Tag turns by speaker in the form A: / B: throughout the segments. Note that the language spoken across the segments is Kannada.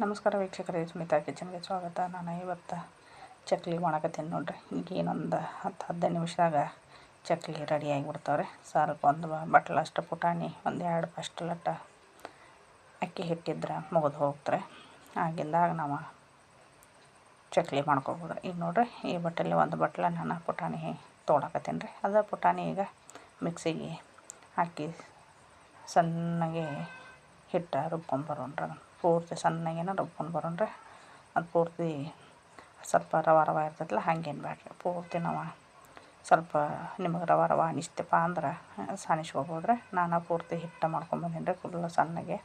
A: ನಮಸ್ಕಾರ ವೀಕ್ಷಕರೇ, ಸ್ಮಿತಾ ಕಿಚನ್ಗೆ ಸ್ವಾಗತ. ನಾನು ಇವತ್ತು ಚಕ್ಲಿ ಮಾಡಕತ್ತೀನಿ ನೋಡ್ರಿ. ಈಗ ಏನೊಂದು ಹತ್ತು ಹದಿನೈದು ನಿಮಿಷದಾಗ ಚಕ್ಲಿ ರೆಡಿ ಆಗಿಬಿಡ್ತಾವ್ರಿ. ಸ್ವಲ್ಪ ಒಂದು ಬಟ್ಲಷ್ಟು ಪುಟಾಣಿ, ಒಂದು ಎರಡು ಬಸ್ಟಲಟ್ಟ ಅಕ್ಕಿ ಹಿಟ್ಟಿದ್ರೆ ಮುಗಿದು ಹೋಗ್ತಾರೆ. ಆಗಿಂದಾಗ ನಾವು ಚಕ್ಲಿ ಮಾಡ್ಕೊಬೋದು. ಈಗ ನೋಡ್ರಿ, ಈ ಬಟ್ಟಲಿ ಒಂದು ಬಟ್ಲ ನಾನು ಪುಟಾಣಿ ತೊಗೊಳಕತ್ತೀನಿ ರೀ ಅದು ಪುಟಾಣಿ ಈಗ ಮಿಕ್ಸಿಗೆ ಹಾಕಿ ಸಣ್ಣಗೆ ಹಿಟ್ಟು ರುಬ್ಕೊಂಬರೋಣ್ರಿ ಅದನ್ನು. ಪೂರ್ತಿ ಸಣ್ಣಗೇನ ರುಬ್ಕೊಂಡು ರೀ ಅದು ಪೂರ್ತಿ ಸ್ವಲ್ಪ ರವ ರವ ಇರ್ತೈತಲ್ಲ, ಹಂಗೇನು ಬೇಡ್ರಿ ಪೂರ್ತಿ ನಾವು ಸ್ವಲ್ಪ ನಿಮಗೆ ರವ ರವ ಅನಿಸ್ತಪ್ಪ ಅಂದ್ರೆ ಸಾಣಿಸ್ಕೋಬೋದು ರೀ ನಾನು ಪೂರ್ತಿ ಹಿಟ್ಟು ಮಾಡ್ಕೊಂಬಂದೀನಿ ರೀ ಫುಲ್ ಸಣ್ಣಗೆ.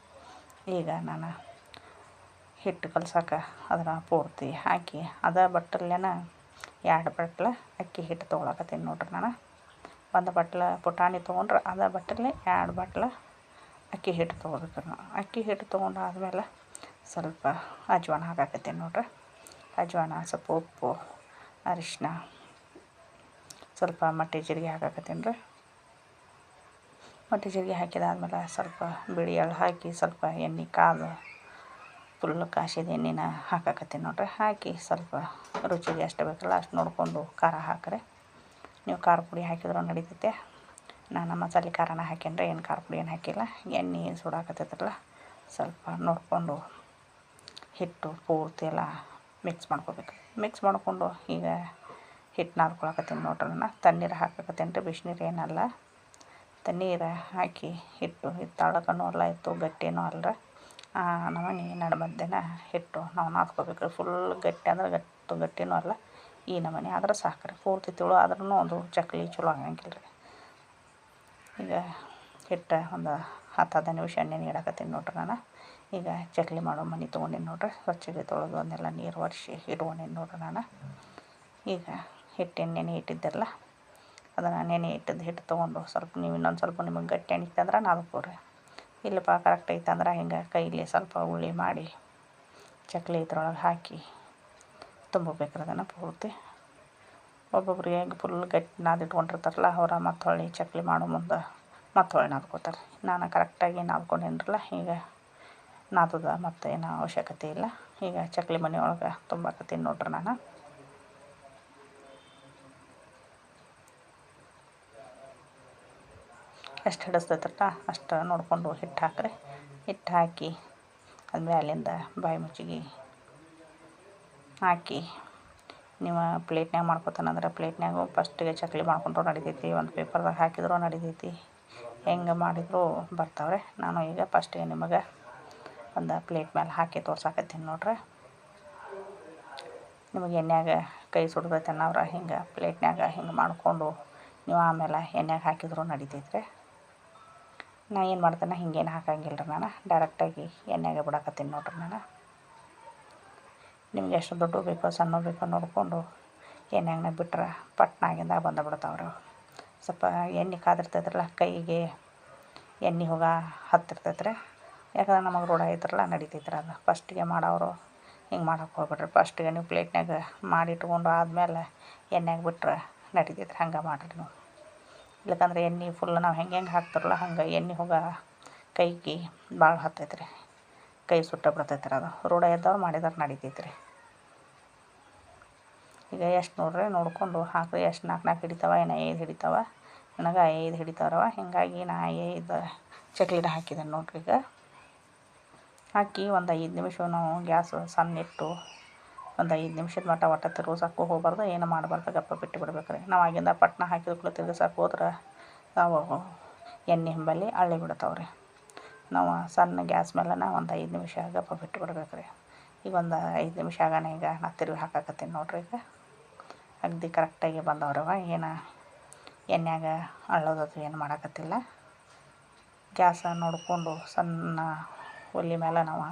A: ಈಗ ನಾನು ಹಿಟ್ಟು ಕಲ್ಸಕ್ಕೆ ಅದನ್ನು ಪೂರ್ತಿ ಹಾಕಿ, ಅದ ಬಟ್ಟಲ್ಲೇನ ಎರಡು ಬಟ್ಲು ಅಕ್ಕಿ ಹಿಟ್ಟು ತೊಗೊಳಕತ್ತೀನಿ ನೋಡ್ರಿ ನಾನು. ಒಂದು ಬಟ್ಲು ಪುಟಾಣಿ ತೊಗೊಂಡ್ರೆ ಅದ ಬಟ್ಟಲೆ ಎರಡು ಬಟ್ಲು ಅಕ್ಕಿ ಹಿಟ್ಟು ತೊಗೋಬೇಕು ಅಕ್ಕಿ ಹಿಟ್ಟು ತೊಗೊಂಡಾದ್ಮೇಲೆ ಸ್ವಲ್ಪ ಅಜ್ವಾನ ಹಾಕಾಕತ್ತೀನಿ ನೋಡ್ರಿ. ಅಜ್ವಾನ, ಸ್ವಲ್ಪ ಉಪ್ಪು ಅರಿಶಿನ ಸ್ವಲ್ಪ ಮಟ್ಟಿ ಜೀರಿಗೆ ಹಾಕಾಕತ್ತೀನಿ ರೀ. ಮಟ್ಟಿ ಜೀರಿಗೆ ಹಾಕಿದಾದ್ಮೇಲೆ ಸ್ವಲ್ಪ ಬಿಳಿ ಎಳ್ಳು ಹಾಕಿ, ಸ್ವಲ್ಪ ಎಣ್ಣೆ ಕಾಲು ಫುಲ್ ಕಾಸಿದ ಎಣ್ಣೆನ ಹಾಕಾಕತ್ತೀನಿ ನೋಡ್ರಿ. ಹಾಕಿ ಸ್ವಲ್ಪ ರುಚಿಗೆ ಎಷ್ಟು ಬೇಕಲ್ಲ ಅಷ್ಟು ನೋಡಿಕೊಂಡು ಖಾರ ಹಾಕ್ರಿ. ನೀವು ಖಾರ ಪುಡಿ ಹಾಕಿದ್ರೂ ನಡಿತೈತೆ. ನಾನು ಮಸಾಲೆ ಖಾರನ ಹಾಕ್ಯಂಡ್ರೆ ಏನು ಖಾರ ಪುಡಿ ಏನು ಹಾಕಿಲ್ಲ. ಎಣ್ಣೆ ಏನು ಸುಡಾಕತ್ತೈತಲ್ಲ ಸ್ವಲ್ಪ ನೋಡಿಕೊಂಡು ಹಿಟ್ಟು, ಪೂರ್ತಿ ಎಲ್ಲ ಮಿಕ್ಸ್ ಮಾಡ್ಕೋಬೇಕು. ಮಿಕ್ಸ್ ಮಾಡಿಕೊಂಡು ಈಗ ಹಿಟ್ಟು ನಾರ್ಕೊಳಕತ್ತೀನಿ ನೋಡ್ರಿ ನಾನು ತಣ್ಣೀರು ಹಾಕಕತ್ತೇನ್ರಿ, ಬಿಸಿನೀರು ಏನಲ್ಲ. ತಣ್ಣೀರು ಹಾಕಿ ಹಿಟ್ಟು ಹಿಟ್ಟು ಅಲ್ಲ ಇತ್ತು ಗಟ್ಟಿನೂ ಅಲ್ಲ. ಆ ನಮೂನಿ ನಡುಮಧ್ಯನ ಹಿಟ್ಟು ನಾವು ನಾದ್ಕೋಬೇಕು. ಫುಲ್ ಗಟ್ಟಿ ಅಂದ್ರೆ ಗಟ್ಟು, ಗಟ್ಟಿನೂ ಅಲ್ಲ. ಈ ನಮನೆ ಆದ್ರೆ ಸಾಕ್ರಿ. ಪೂರ್ತಿ ತಿಳು ಆದ್ರೂ ಅದು ಚಕ್ಲಿ ಚಲೋ ಆಗಂಗಿಲ್ಲ ರೀ ಈಗ ಹಿಟ್ಟು ಒಂದು ಹತ್ತು ಹದಿನೈದು ನಿಮಿಷ ಎಣ್ಣೆ ಇಡಾಕತ್ತೀನಿ ನೋಡ್ರಿ ನಾನು. ಈಗ ಚಕ್ಲಿ ಮಾಡೋ ಮನೆ ತೊಗೊಂಡೀನಿ ನೋಡ್ರಿ. ಸ್ವಚ್ಛಗೆ ತೊಳೆದು ಅದನ್ನೆಲ್ಲ ನೀರು ಒರೆಸಿ ಇಟ್ಕೊಂಡೀನಿ ನೋಡ್ರಿ ನಾನು. ಈಗ ಹಿಟ್ಟು ನೆನೆ ಇಟ್ಟಿದ್ದಿರಲ್ಲ, ಅದನ್ನು ನೆನೆ ಇಟ್ಟಿದ್ದು ಹಿಟ್ಟು ತೊಗೊಂಡು ಸ್ವಲ್ಪ ನೀವು ಇನ್ನೊಂದು ಸ್ವಲ್ಪ ನಿಮಗೆ ಗಟ್ಟಿ ಅನಿಸ್ತಂದ್ರೆ ಕೊಡ್ರಿ. ಇಲ್ಲಪ್ಪ ಕರೆಕ್ಟ್ ಐತಂದ್ರೆ ಹಿಂಗೆ ಕೈಲಿ ಸ್ವಲ್ಪ ಉಳ್ಳಿ ಮಾಡಿ ಚಕ್ಲಿ ಇದ್ರೊಳಗೆ ಹಾಕಿ ತುಂಬಬೇಕ್ರಿ ಅದನ್ನು ಪೂರ್ತಿ. ಒಬ್ಬೊಬ್ರಿಗೆ ಹೆಂಗೆ ಫುಲ್ ಗಟ್ಟಿ ನಾದಿಟ್ಕೊಂಡಿರ್ತಾರಲ್ಲ, ಅವ್ರ ಮತ್ತು ಹೊಳ್ಳಿ ಚಕ್ಲಿ ಮಾಡೋ ಮುಂದೆ ಮತ್ತು ಹೊಳೆ ನಾದ್ಕೋತಾರೆ ನಾನು ಕರೆಕ್ಟಾಗಿ ನಾದ್ಕೊಂಡೇನ್ರಲ್ಲ ಈಗ ನಾದದ ಮತ್ತು ಏನೋ ಅವಶ್ಯಕತೆ ಇಲ್ಲ. ಈಗ ಚಕ್ಲಿ ಮನೆ ಒಳಗೆ ತುಂಬಾಕತ್ತೀನಿ ನೋಡ್ರಿ ನಾನು. ಎಷ್ಟು ಹಿಡಿಸ್ತೈತಲ್ಲ ಅಷ್ಟು ನೋಡಿಕೊಂಡು ಹಿಟ್ಟು ಹಾಕ್ರಿ. ಹಿಟ್ಟು ಹಾಕಿ ಅಲ್ಲಿಂದ ಬಾಯಿ ಮುಚ್ಚಿಗೆ ಹಾಕಿ ನೀವು ಪ್ಲೇಟ್ನ್ಯಾಗ ಮಾಡ್ಕೊತಾನಂದ್ರೆ ಪ್ಲೇಟ್ನ್ಯಾಗು ಫಸ್ಟಿಗೆ ಚಕ್ಲಿ ಮಾಡ್ಕೊಂಡ್ರು ನಡಿತೈತಿ, ಒಂದು ಪೇಪರ್ದಾಗ ಹಾಕಿದರೂ ನಡಿತೈತಿ. ಹೆಂಗೆ ಮಾಡಿದರೂ ಬರ್ತಾವೆ ನಾನು ಈಗ ಫಸ್ಟಿಗೆ ನಿಮಗೆ ಒಂದು ಪ್ಲೇಟ್ ಮೇಲೆ ಹಾಕಿ ತೋರ್ಸಾಕತ್ತೀನಿ ನೋಡ್ರಿ. ನಿಮಗೆ ಎಣ್ಣೆಯಾಗ ಕೈ ಸುಡ್ತೈತೆ ಅನ್ನೋರು ಹಿಂಗೆ ಪ್ಲೇಟ್ನಾಗ ಹಿಂಗೆ ಮಾಡಿಕೊಂಡು ನೀವು ಆಮೇಲೆ ಎಣ್ಣೆಗೆ ಹಾಕಿದ್ರು ನಡಿತೈತೆ ನಾ ಏನು ಮಾಡ್ತೇನೆ, ಹಿಂಗೇನು ಹಾಕಂಗಿಲ್ಲ ರೀ ನಾನು ಡೈರೆಕ್ಟಾಗಿ ಎಣ್ಣೆಗೆ ಬಿಡಾಕತ್ತೀನಿ ನೋಡ್ರಿ ನಾನು. ನಿಮ್ಗೆ ಎಷ್ಟು ದುಡ್ಡು ಬೇಕೋ ಸಣ್ಣ ಬೇಕೋ ನೋಡಿಕೊಂಡು ಎಣ್ಣೆಗೆ ಬಿಟ್ರೆ ಪಟ್ನಾಗಿಂದ ಬಂದು ಬಿಡ್ತಾವ್ರಿ ಸ್ವಲ್ಪ ಎಣ್ಣೆ ಕಾದಿರ್ತೈತ್ರಲ್ಲ, ಕೈಗೆ ಎಣ್ಣೆ ಹೋಗ ಹತ್ತಿರ್ತೈತ್ರಿ. ಯಾಕಂದ್ರೆ ನಮಗೆ ರೂಢ ಐತ್ರಲ್ಲ, ನಡಿತೈತ್ರಿ ಅದು. ಫಸ್ಟಿಗೆ ಮಾಡೋವ್ರು ಹಿಂಗೆ ಮಾಡೋಕೆ ಹೋಗ್ಬೇಡ್ರಿ. ಫಸ್ಟಿಗೆ ನೀವು ಪ್ಲೇಟ್ನಾಗ ಮಾಡಿ ಇಟ್ಕೊಂಡು ಆದಮೇಲೆ ಎಣ್ಣೆಗೆ ಬಿಟ್ರೆ ನಡಿತೈತೆ ರೀ ಹಂಗೆ ಮಾಡಿರಿ ನೀವು. ಇಲ್ಲಕಂದ್ರೆ ಎಣ್ಣೆ ಫುಲ್ ನಾವು ಹೆಂಗೆ ಹೆಂಗೆ ಹಾಕ್ತಾರಲ್ಲ, ಹಂಗೆ ಎಣ್ಣೆ ಹೋಗ ಕೈಗೆ ಭಾಳ ಹತ್ತೈತ್ರಿ. ಕೈ ಸುಟ್ಟ ಬಿಡ್ತೈತ್ರಿ ಅದು. ರೂಢ ಇದ್ದವ್ರು ಮಾಡಿದವ್ರು ನಡಿತೈತೆ ರೀ ಈಗ ಎಷ್ಟು ನೋಡ್ರಿ ನೋಡಿಕೊಂಡು ಹಾಕಿರಿ, ಎಷ್ಟು ನಾಲ್ಕು ನಾಲ್ಕು ಹಿಡಿತಾವ, ಏನು ಐದು ಹಿಡಿತಾವ. ನನಗೆ ಐದು ಹಿಡಿತಾವ್ರವ, ಹೀಗಾಗಿ ನಾ ಐದು ಚಕ್ಲಿನ ಹಾಕಿದ್ದೇನೆ ನೋಡ್ರಿ ಈಗ. ಹಾಕಿ ಒಂದು ಐದು ನಿಮಿಷ ನಾವು ಗ್ಯಾಸ್ ಸಣ್ಣ ಇಟ್ಟು ಒಂದು ಐದು ನಿಮಿಷದ ಮಟ್ಟ ಒಟ್ಟು ಸಾಕು, ಹೋಗ್ಬಾರ್ದು, ಏನು ಮಾಡಬಾರ್ದು, ಗಪ್ಪ ಬಿಟ್ಟು ಬಿಡ್ಬೇಕ್ರಿ. ನಾವು ಆಗಿಂದ ಪಟ್ನ ಹಾಕಿದ ಕೂಡ ತಿರುಗಿಸೋಕೆ ಹೋದ್ರೆ ನಾವು ಎಣ್ಣೆ ಹಿಂಬಲ್ಲಿ ಅಳ್ಳಿ ಬಿಡ್ತಾವೆ ನಾವು ಸಣ್ಣ ಗ್ಯಾಸ್ ಮೇಲೆ ಒಂದು ಐದು ನಿಮಿಷ ಗಪ್ಪ ಬಿಟ್ಟು ಬಿಡ್ಬೇಕ್ರಿ. ಈಗ ಒಂದು ಐದು ನಿಮಿಷ ಆಗಾನೆ ಈಗ ನಾ ತಿರುಗಿ ಹಾಕಾಕತ್ತೀನಿ ನೋಡ್ರಿ ಈಗ. ಅಗದಿ ಕರೆಕ್ಟಾಗಿ ಬಂದವ್ರವ, ಏನು ಎಣ್ಣೆಯಾಗ ಅಳ್ಳೋದದು ಏನು ಮಾಡಕತ್ತಿಲ್ಲ. ಗ್ಯಾಸ ನೋಡಿಕೊಂಡು ಸಣ್ಣ ಒಲೆ ಮೇಲೆ ನಾವು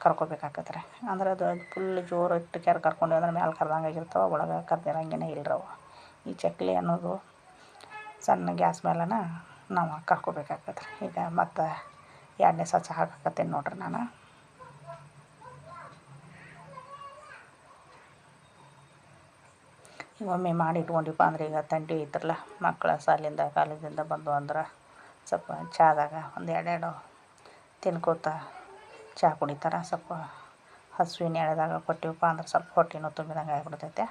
A: ಕರ್ಕೋಬೇಕಾಗತ್ತೆ ರೀ ಅಂದ್ರೆ ಅದು ಫುಲ್ ಜೋರು ಇಟ್ಟು ಕೆರೆ ಕರ್ಕೊಂಡು ಅಂದ್ರೆ ಮೇಲೆ ಕರ್ದಂಗೆ ಆಗಿರ್ತಾವೆ, ಒಳಗೆ ಕರ್ದಿರಂಗೇನೆ ಇಲ್ಲರವ ಈ ಚಕ್ಲಿ ಅನ್ನೋದು ಸಣ್ಣ ಗ್ಯಾಸ್ ಮೇಲೆನ ನಾವು ಕರ್ಕೋಬೇಕಾಗತ್ತೆ ರೀ ಈಗ ಮತ್ತು ಎರಡನೇ ಸ್ವಚ್ಛ ಹಾಕಕತ್ತೀನಿ ನೋಡ್ರಿ ನಾನು. ಒಮ್ಮೆ ಮಾಡಿ ಇಟ್ಕೊಂಡಿಪ್ಪ ಅಂದ್ರೆ ಈಗ ತಂಡಿ ಐತ್ರಲ್ಲ ಮಕ್ಕಳ ಶಾಲಿಂದ ಕಾಲೇಜಿಂದ ಬಂದು ಅಂದ್ರೆ ಸ್ವಲ್ಪ ಚಹಾದಾಗ ಒಂದು ಎರಡೆರಡು ತಿನ್ಕೋತ ಚಹಾ ಕುಡಿತಾರೆ. ಸ್ವಲ್ಪ ಹಸುವಿನ ಎಳೆದಾಗ ಕೊಟ್ಟಿವಪ್ಪ ಅಂದ್ರೆ ಸ್ವಲ್ಪ ಹೊಟ್ಟೆನೂ ತುಂಬಿದಂಗೆ ಆಗಿಬಿಡ್ತೈತೆ.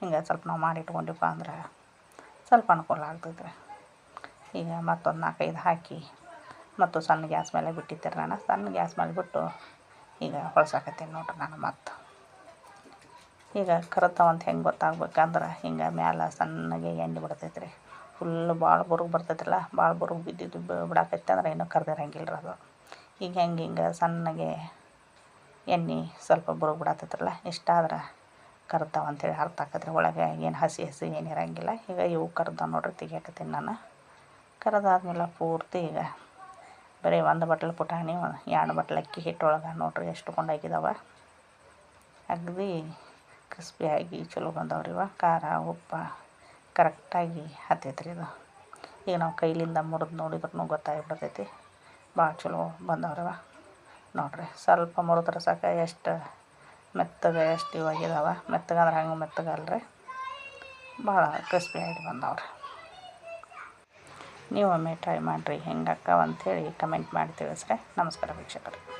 A: ಹಿಂಗೆ ಸ್ವಲ್ಪ ನಾವು ಮಾಡಿ ಇಟ್ಕೊಂಡ್ವಪ್ಪ ಅಂದ್ರೆ ಸ್ವಲ್ಪ ಅನುಕೂಲ ಆಗ್ತೈತೆ. ಈಗ ಮತ್ತೊಂದು ನಾಲ್ಕೈದು ಹಾಕಿ ಮತ್ತು ಸಣ್ಣ ಗ್ಯಾಸ್ ಮೇಲೆ ಬಿಟ್ಟಿದ್ದೆ ನಾನು. ಸಣ್ಣ ಗ್ಯಾಸ್ ಮೇಲೆ ಬಿಟ್ಟು ಈಗ ಹೊಳ್ಸಾಕತ್ತೀನಿ ನೋಡ್ರಿ ನಾನು ಮತ್ತು. ಈಗ ಕರತಾವ ಅಂತ ಹೆಂಗೆ ಗೊತ್ತಾಗ್ಬೇಕಂದ್ರೆ ಹಿಂಗೆ ಮ್ಯಾಲೆ ಸಣ್ಣಗೆ ಎಣ್ಣೆ ಬಿಡ್ತೈತೆ ರೀ ಫುಲ್ ಭಾಳ ಬುರುಗು ಬರ್ತೈತಲ್ಲ ಭಾಳ ಬುರುಗು ಬಿದ್ದಿದ್ದು ಬಿಡಾಕತ್ತೆ ಅಂದ್ರೆ ಇನ್ನೂ ಕರ್ದಿರಂಗಿಲ್ಲ ರೀ ಅದು. ಈಗ ಹೆಂಗೆ ಹಿಂಗೆ ಸಣ್ಣಗೆ ಎಣ್ಣೆ ಸ್ವಲ್ಪ ಬುರುಗು ಇಷ್ಟ ಇಷ್ಟಾದ್ರೆ ಕರ್ತಾವ ಅಂತೇಳಿ ಅರ್ಥ ಆಕತ್ರಿ. ಒಳಗೆ ಏನು ಹಸಿ ಹಸಿ ಏನು ಇರಂಗಿಲ್ಲ, ಈಗ ಇವು ಕರ್ದ ನೋಡ್ರಿ ತೆಗಿಯಾಕತ್ತೀನಿ ನಾನು. ಕರೆದಾದ್ಮೇಲೆ ಪೂರ್ತಿ ಈಗ ಬರೀ ಒಂದು ಬಟ್ಲು ಪುಟಾಣಿ ಎರಡು ಬಟ್ಲು ಅಕ್ಕಿ ಹಿಟ್ಟೊಳಗೆ ನೋಡ್ರಿ ಎಷ್ಟು ಕೊಂಡಾಗಿದ್ದಾವೆ ಅಗದಿ ಕ್ರಿಸ್ಪಿಯಾಗಿ ಚಲೋ ಬಂದವ್ರಿ ಇವ. ಖಾರ, ಉಪ್ಪು ಕರೆಕ್ಟಾಗಿ ಹತ್ತೈತ್ರಿ ಇದು. ಈಗ ನಾವು ಕೈಲಿಂದ ಮುರಿದು ನೋಡಿದ್ರೂ ಗೊತ್ತಾಗಿಬಿಡ್ತೈತಿ. ಭಾಳ ಚಲೋ ಬಂದವ್ರವ ನೋಡಿರಿ, ಸ್ವಲ್ಪ ಮುರಿದ್ರೆ ಸಾಕು ಎಷ್ಟು ಮೆತ್ತಗೆ, ಎಷ್ಟು ಇವಾಗಿದಾವೆ. ಮೆತ್ತಗಂದ್ರೆ ಹಂಗೆ ಮೆತ್ತಗಲ್ರಿ ಭಾಳ ಕ್ರಿಸ್ಪಿಯಾಗಿ ಬಂದವ್ರಿ. ನೀವು ಒಮ್ಮೆ ಟ್ರೈ ಮಾಡಿರಿ ಅಂಥೇಳಿ ಕಮೆಂಟ್ ಮಾಡಿ ತಿಳಿಸ್ರಿ. ನಮಸ್ಕಾರ ವೀಕ್ಷಕರೇ.